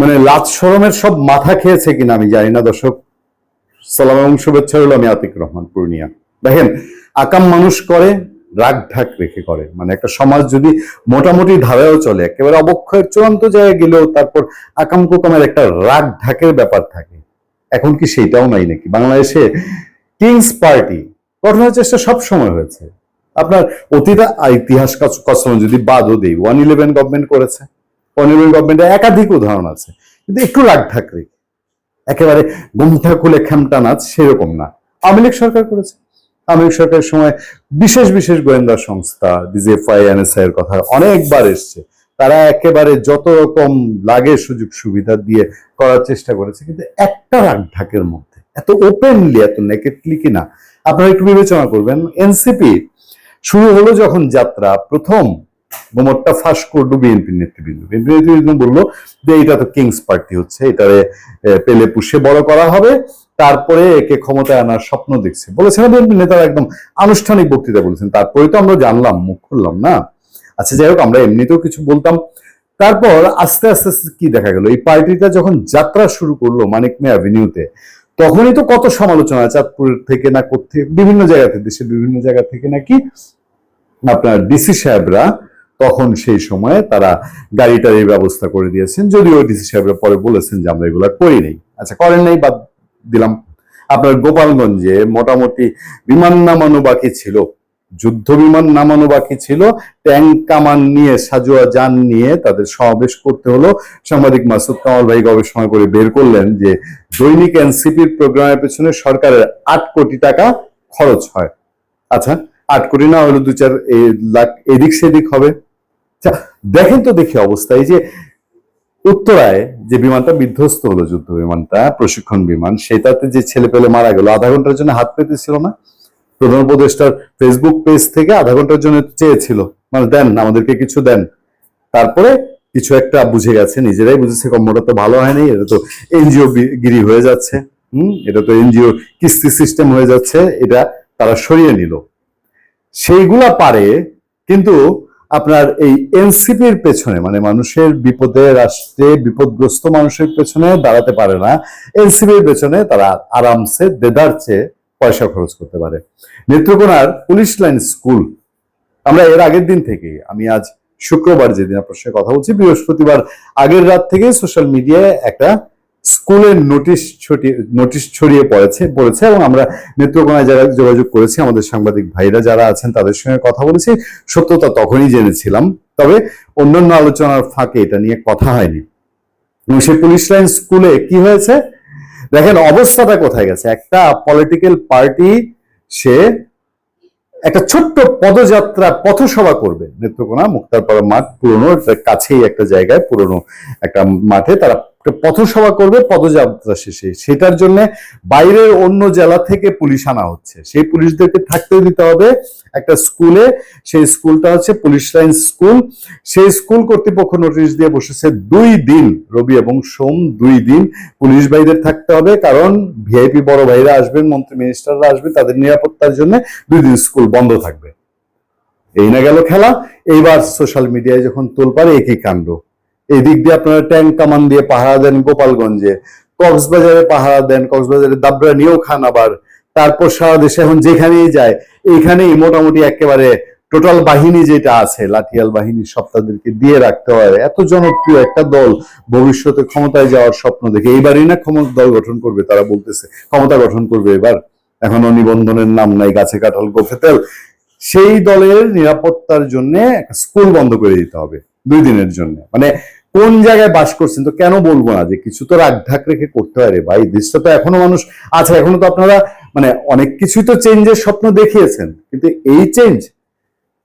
মানে লাজ সরমের সব মাথা খেয়েছে কিনা আমি জানি না, দর্শক। সালাম এবং শুভেচ্ছা হলো আমি আতিক রহমান পূর্ণিয়া। দেখেন, আকাম মানুষ করে, রাগ ঢাক রেখে করে। মানে একটা সমাজ যদি মোটামুটি ধারায়ও চলে, একেবারে অবক্ষয়ের চূড়ান্ত জায়গায় গেলেও তারপর আকাম কুকামের একটা রাগ ঢাকের ব্যাপার থাকে। এখন কি সেইটাও নাই নাকি? বাংলাদেশে কিংস পার্টি গঠনের চেষ্টা সব সময় হয়েছে। আপনার অতীত ইতিহাস কসম যদি বাদও দেই, ওয়ান ইলেভেন গভর্নমেন্ট করেছে। ওয়ান গভর্নমেন্টের একাধিক উদাহরণ আছে। কিন্তু একটু রাগ ঢাক একেবারে গুমঠা খুলে খেমটা নাচ সেরকম না। আওয়ামী লীগ সরকার করেছে। আওয়ামী লীগ সরকারের সময় বিশেষ বিশেষ গোয়েন্দা সংস্থা, ডিজিএফআই এনএসআই এর কথা অনেকবার এসছে। তারা একেবারে যত রকম লাগে সুযোগ সুবিধা দিয়ে করার চেষ্টা করেছে, কিন্তু একটা রাগ ঢাকের মধ্যে। এত ওপেনলি এত নেকেটলি কিনা? আপনারা একটু বিবেচনা করবেন। এনসিপি শুরু হলো যখন যাত্রা, প্রথম গোমরটা ফাঁস করল বিএনপি নেতৃবৃন্দ। বিএনপি নেতৃবৃন্দ বলল যে এটা তো কিংস পার্টি হচ্ছে, এটারে পেলে পুষে বড় করা হবে, তারপরে একে ক্ষমতায় আনার স্বপ্ন দেখছে। বলেছেন বিএনপি নেতারা একদম আনুষ্ঠানিক বক্তৃতা বলেছেন, তারপরে তো আমরা জানলাম, মুখ খুললাম না। আচ্ছা যাই হোক, আমরা এমনিতেও কিছু বলতাম। তারপর আস্তে আস্তে আস্তে কি দেখা গেল? এই পার্টিটা যখন যাত্রা শুরু করল মানিক মে অ্যাভিনিউতে তখনই তো কত সমালোচনা, চাঁদপুর থেকে না করতে বিভিন্ন জায়গা থেকে দেশের বিভিন্ন জায়গা থেকে নাকি আপনার ডিসি সাহেবরা তখন সেই সময়ে তারা গাড়িটার এই ব্যবস্থা করে দিয়েছেন। যদিও ডিসি সাহেবরা পরে বলেছেন যে আমরা এগুলা করি নাই। আচ্ছা করেন নাই বাদ দিলাম। আপনার গোপালগঞ্জে মোটামুটি বিমান নামানো বাকি ছিল। যুদ্ধ বিমান নামানো বাকি ছিল। ট্যাঙ্ক কামান নিয়ে, সাজোয়া যান নিয়ে তাদের সমাবেশ করতে হলো। সাংবাদিক মাসুদ কামাল ভাই গবেষণা করে বের করলেন যে দৈনিক এনসিপির প্রোগ্রামের পেছনে সরকারের আট কোটি টাকা খরচ হয়। আচ্ছা আট কোটি না হলো দু চার লাখ এদিক সেদিক হবে। দেখেন তো দেখি অবস্থা, এই যে উত্তরায় যে বিমানটা বিধ্বস্ত হলো, যুদ্ধ বিমানটা, প্রশিক্ষণ বিমান, সেটাতে যে ছেলে পেলে মারা গেল, আধা ঘণ্টার জন্য হাত পেতে ছিল না? প্রধান উপদেষ্টার ফেসবুক পেজ থেকে আধা ঘণ্টার জন্য চেয়েছিল মানে দেন, আমাদেরকে কিছু দেন। তারপরে কিছু একটা বুঝে গেছে, নিজেরাই বুঝেছে কম্মটা তো ভালো হয়নি, এটা তো এনজিও গিরি হয়ে যাচ্ছে, হুম? এটা তো এনজিও কিস্তি সিস্টেম হয়ে যাচ্ছে, এটা তারা সরিয়ে নিল। সেইগুলা পারে, কিন্তু আপনার এই এনসিপির পেছনে মানে মানুষের বিপদে রাষ্ট্রে বিপদগ্রস্ত মানুষের পেছনে দাঁড়াতে পারে না, এনসিপির পেছনে তারা আরামসে দেদার চেয়ে পয়সা খরচ করতে পারে। নেত্রকোনার পুলিশ লাইন স্কুল, আমরা এর আগের দিন থেকে আমি আজ শুক্রবার যেদিন আপনার সঙ্গে কথা বলছি, বৃহস্পতিবার আগের রাত থেকে সোশ্যাল মিডিয়ায় একটা স্কুলের নোটিশ ছড়িয়ে নোটিশ ছড়িয়ে পড়েছে পড়েছে এবং আমরা নেত্রকোনায় যারা যোগাযোগ করেছি, আমাদের সাংবাদিক ভাইরা যারা আছেন তাদের সঙ্গে কথা বলেছি। সত্যতা তখনই জেনেছিলাম, তবে অন্যান্য আলোচনার ফাঁকে এটা নিয়ে কথা হয়নি। সেই পুলিশ লাইন স্কুলে কি হয়েছে? দেখেন, অবস্থাটা কোথায় গেছে? একটা পলিটিক্যাল পার্টি সে একটা ছোট্ট পদযাত্রা, পথসভা করবে। নেত্রকোনা, মুক্তারপাড়া মাঠ, পুরনো কাছেই একটা জায়গায়, পুরনো একটা মাঠে তারা পথসভা করবে পদযাত্রা শেষে। সেটার জন্য বাইরের অন্য জেলা থেকে পুলিশ আনা হচ্ছে। সেই পুলিশদেরকে থাকতে দিতে হবে একটা স্কুলে। সেই স্কুলটা হচ্ছে পুলিশ লাইন স্কুল। সেই স্কুল কর্তৃপক্ষ নোটিশ দিয়ে বসেছে দুই দিন, রবি এবং সোম দুই দিন পুলিশ ভাইদের থাকতে হবে। কারণ ভিআইপি বড় ভাইরা আসবেন, মন্ত্রী মিনিস্টাররা আসবে, তাদের নিরাপত্তার জন্য দুই দিন স্কুল বন্ধ থাকবে। এই না গেল খেলা। এইবার সোশ্যাল মিডিয়ায় যখন তোলপারে একই কাণ্ড। এই দিক দিয়ে আপনারা ট্যাঙ্ক কামান দিয়ে পাহারা দেন গোপালগঞ্জে, কক্সবাজারে পাহারা দেন কক্সবাজারে দাবরা নিয়েও খান আবার। তারপর সারা দেশে এখন যেখানেই যায়, এইখানেই মোটামুটি একেবারে টোটাল বাহিনী যেটা আছে, লাঠিয়াল বাহিনী সব তাদেরকে দিয়ে রাখতে হয়। এত জনপ্রিয় একটা দল ভবিষ্যতে ক্ষমতায় যাওয়ার স্বপ্ন দেখে। এইবারই না ক্ষমতা দল গঠন করবে, তারা বলতেছে, ক্ষমতা গঠন করবে এবার। এখনও নিবন্ধনের নাম নাই, গাছে কাঁঠাল গোফেতেল সেই দলের নিরাপত্তার জন্য স্কুল বন্ধ করে দিতে হবে, দুই দিনের জন্য। মানে কোন জায়গায় বাস করছেন? তো কেন বলব না যে কিছু তো রাগ ঢাক রেখে করতে হয় রে ভাই দেশটা তো এখনও মানুষ আছে, এখনও তো আপনারা মানে অনেক কিছুই তো চেঞ্জের স্বপ্ন দেখিয়েছেন। কিন্তু এই চেঞ্জ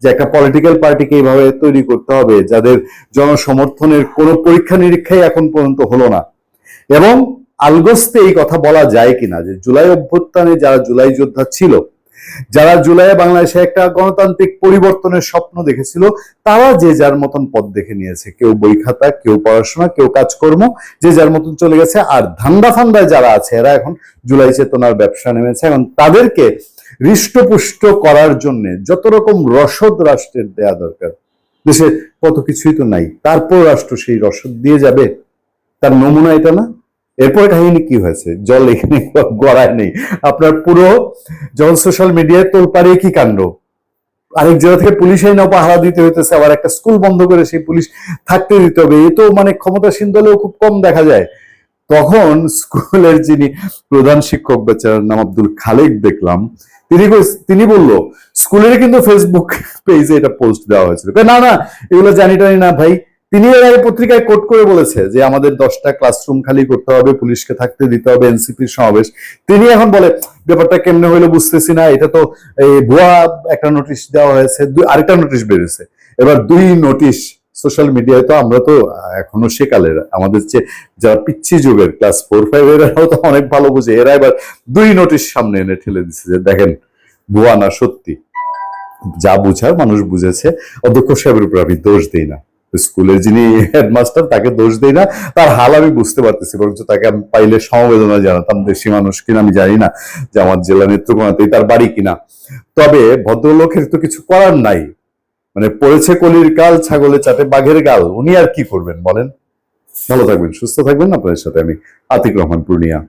যে একটা পলিটিক্যাল পার্টিকে এইভাবে তৈরি করতে হবে, যাদের জনসমর্থনের কোনো পরীক্ষা নিরীক্ষাই এখন পর্যন্ত হলো না। এবং আলগস্তে এই কথা বলা যায় কিনা যে জুলাই অভ্যুত্থানে যারা জুলাই যোদ্ধা ছিল যারা জুলাইয়ে বাংলাদেশে একটা গণতান্ত্রিক পরিবর্তনের স্বপ্ন দেখেছিল, তারা যে যার মতন পথ দেখে নিয়েছে। কেউ বই খাতা, কেউ পড়াশোনা, কেউ কাজকর্ম, যে যার মতন চলে গেছে, আর ধান্দা ফান্দায় যারা আছে, এরা এখন জুলাই চেতনার ব্যবসা নেমেছে এখন তাদেরকে হৃষ্টপুষ্ট করার জন্য যত রকম রসদ রাষ্ট্রের দেয়া দরকার, দেশে কত কিছুই তো নাই, তারপর রাষ্ট্র সেই রসদ দিয়ে যাবে? তার নমুনা এটা না? এরপরে কাহিনী কি হয়েছে? জল এখানে গড়ায় নেই। আপনার পুরো যখন সোশ্যাল মিডিয়ায় তোল পারিয়ে কি কাণ্ড? আরেক জায়গা থেকে পুলিশ আইনাও পাহারা দিতে হইতেছে, আবার একটা স্কুল বন্ধ করে সেই পুলিশ থাকতে দিতে হবে। এ তো মানে ক্ষমতাসীন দলেও খুব কম দেখা যায়। তখন স্কুলের যিনি প্রধান শিক্ষক বেচারার নাম আব্দুল খালেক দেখলাম, তিনি তিনি বলল স্কুলের কিন্তু ফেসবুক পেজে এটা পোস্ট দেওয়া হয়েছিল। না না, এগুলো জানি, টানি না ভাই। তিনি এর পত্রিকায় কোট করে বলেছে যে আমাদের দশটা ক্লাসরুম খালি করতে হবে, পুলিশকে থাকতে দিতে হবে, এনসিপির সমাবেশ। তিনি এখন বলে, ব্যাপারটা কেমনে হইল বুঝতেছি না, এটা তো এই ভুয়া একটা নোটিশ দেওয়া হয়েছে আরেকটা নোটিশ বেরিয়েছে। এবার দুই নোটিশ সোশ্যাল মিডিয়ায় তো আমরা তো এখনও সেকালের। আমাদের যে যারা পিচ্ছি যুগের, ক্লাস ফোর, ফাইভ, এরাও তো অনেক ভালো বুঝে। এরা এবার দুই নোটিশ সামনে এনে ঠেলে দিচ্ছে যে, দেখেন, ভুয়া না সত্যি। যা বুঝার মানুষ বুঝেছে। অধ্যক্ষ সাহেবের উপর আমি দোষ দিই না। স্কুলের যিনি হেডমাস্টার তাকে দোষ দেই না। তার হাল আমি বুঝতে পারতেছি, বরঞ্চ তাকে আমি পাইলে সমবেদনা জানাতাম দেশি মানুষ কিনা আমি জানি না যে আমার জেলা নেত্রকোনাতেই তার বাড়ি কিনা। তবে ভদ্রলোকের তো কিছু করার নাই। মানে পড়েছে কলির কাল ছাগলে চাটে বাঘের গাল, উনি আর কি করবেন বলেন? ভালো থাকবেন, সুস্থ থাকবেন। আপনাদের সাথে আমি আতিক রহমান পূর্ণিয়া।